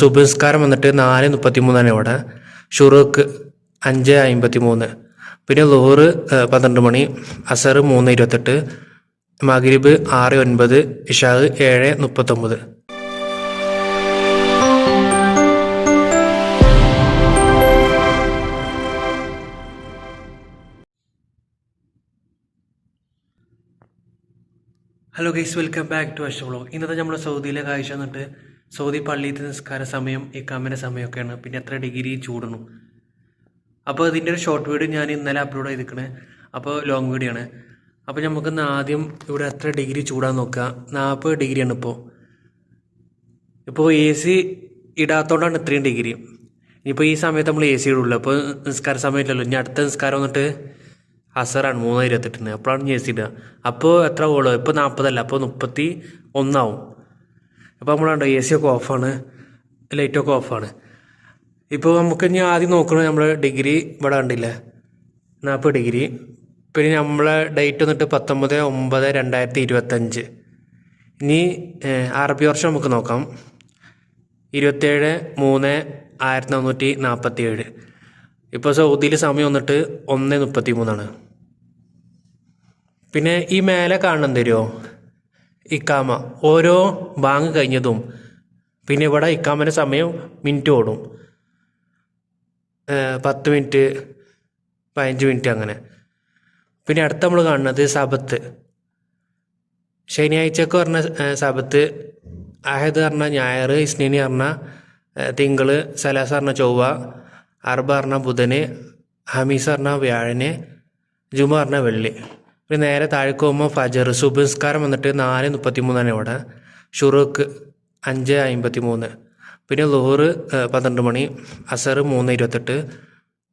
സുബസ്കാരം വന്നിട്ട് നാല് മുപ്പത്തി മൂന്നാണ് ഇവിടെ ഷുറൂക്ക് അഞ്ച് അമ്പത്തി മൂന്ന് പിന്നെ ലോറ് പന്ത്രണ്ട് മണി അസർ മൂന്ന് ഇരുപത്തെട്ട് മഗ്രിബ് ആറ് ഒൻപത് ഇഷാഖ് ഏഴ് മുപ്പത്തൊമ്പത്. Hello guys welcome back to Ash vlog ഇന്നത്തെ നമ്മൾ സൗദിയിലെ കാഴ്ച എന്നിട്ട് സൗദി പള്ളിയിലത്തെ നിസ്കാര സമയം എക്കാമിന്റെ സമയമൊക്കെയാണ്. പിന്നെ എത്ര ഡിഗ്രി ചൂടണം. അപ്പോൾ ഇതിന്റെ ഒരു ഷോർട്ട് വീഡിയോ ഞാൻ ഇന്നലെ അപ്ലോഡ് ചെയ്തിരിക്കണേ. അപ്പോൾ ലോങ് വീഡിയോ ആണ്. അപ്പോൾ നമുക്കിന്ന് ആദ്യം ഇവിടെ എത്ര ഡിഗ്രി ചൂടാന്ന് നോക്കുക നാൽപ്പത് ഡിഗ്രിയാണ് ഇപ്പോൾ ഇപ്പോൾ എ സി ഇടാത്തോണ്ടാണ് ഇത്രയും ഡിഗ്രി. ഇനിയിപ്പോൾ ഈ സമയത്ത് നമ്മൾ എ സി ഇടുള്ളൂ അപ്പോൾ നിസ്കാര സമയമില്ലല്ലോ. ഇനി അടുത്ത നിസ്കാരം വന്നിട്ട് അസറാണ് മൂന്ന് ഇരുപത്തെട്ടിന് അപ്പോഴാണ് എ സി ഇടുക. അപ്പോൾ എത്ര ഓളോ ഇപ്പോൾ നാൽപ്പതല്ല. അപ്പോൾ മുപ്പത്തി ഒന്നാവും. അപ്പോൾ നമ്മളുണ്ടോ എ സി ഒക്കെ ഓഫാണ് ലൈറ്റൊക്കെ ഓഫാണ് ഇപ്പോൾ നമുക്ക് ഇനി ആദ്യം നോക്കണത് നമ്മൾ ഡിഗ്രി ഇവിടെ കണ്ടില്ലേ? നാൽപ്പത് ഡിഗ്രി പിന്നെ നമ്മളെ ഡേറ്റ് വന്നിട്ട് പത്തൊമ്പത് ഒമ്പത് രണ്ടായിരത്തി ഇരുപത്തഞ്ച്. ഇനി അറബി വർഷം നമുക്ക് നോക്കാം. ഇരുപത്തേഴ് മൂന്ന് ആയിരത്തി നാനൂറ്റി നാൽപ്പത്തി ഏഴ് ഇപ്പോൾ സൗദിയിൽ സമയം വന്നിട്ട് ഒന്ന് മുപ്പത്തി മൂന്നാണ് പിന്നെ ഈ മേലെ കാണണം തരുമോ ഇക്കാമ. ഓരോ ബാങ്ക് കഴിഞ്ഞതും പിന്നെ ഇവിടെ ഇക്കാമന്റെ സമയം മിനിറ്റ് ഓടും. പത്ത് മിനിറ്റ് പതിനഞ്ച് മിനിറ്റ് അങ്ങനെ. പിന്നെ അടുത്ത നമ്മൾ കാണുന്നത് സബത്ത്. ശനിയാഴ്ചക്ക് പറഞ്ഞ സബത്ത് അഹദ് പറഞ്ഞ ഞായർ ഇസ്നിനി പറഞ്ഞ തിങ്കൾ സലാസ് പറഞ്ഞ ചൊവ്വ അർബ പറഞ്ഞ ബുധന് ഹമീസ് പറഞ്ഞ വ്യാഴന് ജുമ പറഞ്ഞ വെള്ളി. പിന്നെ നേരെ താഴേക്ക് പോകുമ്പോൾ ഫജർ സുബസ്കാരം വന്നിട്ട് നാല് മുപ്പത്തി മൂന്നാണ് ഇവിടെ ഷുറൂക്ക് അഞ്ച് അമ്പത്തി മൂന്ന് പിന്നെ ലോറ് പന്ത്രണ്ട് മണി. അസർ മൂന്ന് ഇരുപത്തെട്ട്.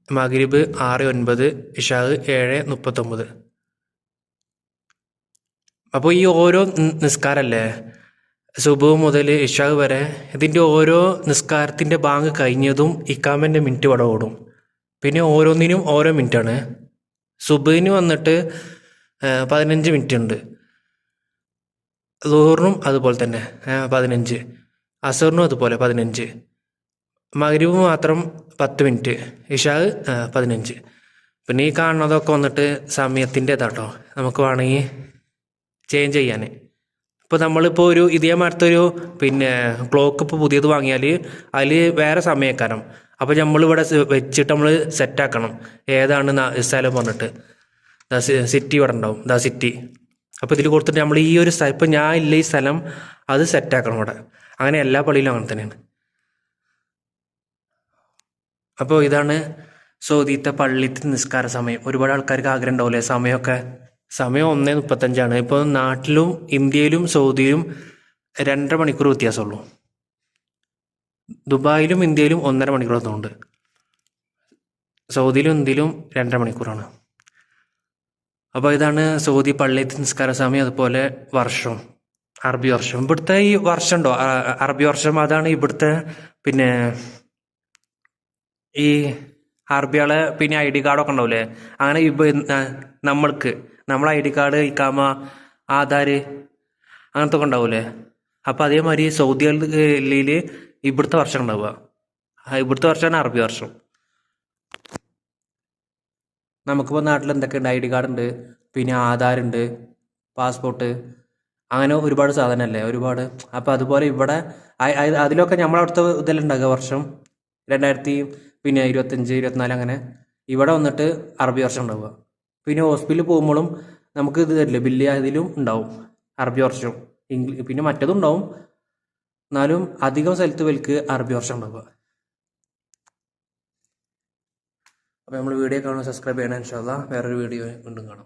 മഗ്രിബ് ആറ് ഒൻപത്. ഇഷാഹ് ഏഴ് മുപ്പത്തൊമ്പത്. അപ്പോൾ ഈ ഓരോ നിസ്കാരമല്ലേ സുബു മുതൽ ഇഷാഖ് വരെ ഇതിന്റെ ഓരോ നിസ്കാരത്തിന്റെ ബാങ്ക് കഴിഞ്ഞതും ഇക്കാമന്റെ മിനിറ്റ് ഇവിടെ ഓടും. പിന്നെ ഓരോന്നിനും ഓരോ മിനിറ്റാണ്. സുബുവിന് വന്നിട്ട് പതിനഞ്ച് മിനിറ്റ് ഉണ്ട് ലോറിനും അതുപോലെ തന്നെ പതിനഞ്ച്. അസറിനും അതുപോലെ പതിനഞ്ച്. മഗ്രിബ് മാത്രം പത്ത് മിനിറ്റ് ഇഷാഖ് ആ, പതിനഞ്ച്. പിന്നെ ഈ കാണുന്നതൊക്കെ വന്നിട്ട് സമയത്തിന്റെ ഇതാട്ടോ നമുക്ക് വേണമെങ്കിൽ ചേഞ്ച് ചെയ്യാൻ. ഇപ്പോൾ നമ്മളിപ്പോൾ ഒരു ഇതേ മാറ്റത്തൊരു പിന്നെ ക്ലോക്ക് ഇപ്പോൾ പുതിയത് വാങ്ങിയാൽ അതിൽ വേറെ സമയക്കാരം. അപ്പോൾ നമ്മളിവിടെ വെച്ചിട്ട് നമ്മൾ സെറ്റാക്കണം ഏതാണ് സ്ഥലം പറഞ്ഞിട്ട്. ദാ സിറ്റി ഇവിടെ ഉണ്ടാവും. ദാ സിറ്റി അപ്പോൾ ഇതിൽ കൊടുത്തിട്ട് നമ്മൾ ഈ ഒരു സ്ഥലം ഇപ്പം ഞാൻ ഇല്ല ഈ സ്ഥലം അത് സെറ്റാക്കണം ഇവിടെ. അങ്ങനെ എല്ലാ പള്ളിയിലും അങ്ങനെ തന്നെയാണ്. അപ്പോൾ ഇതാണ് സൗദിത്തെ പള്ളിത്തെ നിസ്കാര സമയം. ഒരുപാട് ആൾക്കാർക്ക് ആഗ്രഹം ഉണ്ടാവില്ലേ സമയമൊക്കെ സമയം ഒന്നേ മുപ്പത്തഞ്ചാണ്. ഇപ്പോൾ നാട്ടിലും ഇന്ത്യയിലും സൗദിയിലും രണ്ടര മണിക്കൂർ വ്യത്യാസമുള്ളൂ. ദുബായിലും ഇന്ത്യയിലും ഒന്നര മണിക്കൂർ എത്തുന്നുണ്ട്. സൗദിയിലും ഇന്ത്യയിലും രണ്ടര മണിക്കൂറാണ്. അപ്പോൾ ഇതാണ് സൗദി പള്ളിയത്തെ നിസ്കാര സമയം അതുപോലെ വർഷം അറബി വർഷം. ഇവിടുത്തെ ഈ വർഷം ഉണ്ടോ? അറബി വർഷം അതാണ് ഇവിടുത്തെ പിന്നെ ഈ അറബികളെ പിന്നെ ഐ ഡി കാർഡൊക്കെ ഉണ്ടാവില്ലേ അങ്ങനെ നമ്മൾക്ക് നമ്മളെ ഐ ഡി കാർഡ് ഇക്കാമ ആധാർ അങ്ങനത്തെ ഒക്കെ ഉണ്ടാവില്ലേ അപ്പം അതേമാതിരി സൗദി സൗദികളിൽ ഇവിടുത്തെ വർഷം ഉണ്ടാവുക. ഇവിടുത്തെ വർഷമാണ് അറബി വർഷം. നമുക്കിപ്പോൾ നാട്ടിൽ എന്തൊക്കെയുണ്ട് ഐ ഡി കാർഡ് ഉണ്ട് പിന്നെ ആധാർ ഉണ്ട് പാസ്പോർട്ട് അങ്ങനെ ഒരുപാട് സാധനമല്ലേ ഒരുപാട്. അപ്പോൾ അതുപോലെ ഇവിടെ അതിലൊക്കെ നമ്മളവിടുത്തെ ഇതിലുണ്ടാകുക വർഷം? രണ്ടായിരത്തി പിന്നെ ഇരുപത്തഞ്ച് ഇരുപത്തിനാല് അങ്ങനെ. ഇവിടെ വന്നിട്ട് അറബി വർഷം ഉണ്ടാവുക. പിന്നെ ഹോസ്പിറ്റലിൽ പോകുമ്പോഴും നമുക്ക് ഇത് തരില്ല? ബില്ല് അതിലും ഉണ്ടാവും അറബി വർഷം. പിന്നെ മറ്റതും ഉണ്ടാവും. എന്നാലും അധികം സ്ഥലത്ത് വിൽക്ക് അറബി വർഷം ഉണ്ടാവുക. അപ്പോൾ നമ്മൾ വീഡിയോ കാണുമ്പോൾ സബ്സ്ക്രൈബ് ചെയ്യണം ഇൻഷാല്ല വേറൊരു വീഡിയോ വീണ്ടും കാണാം.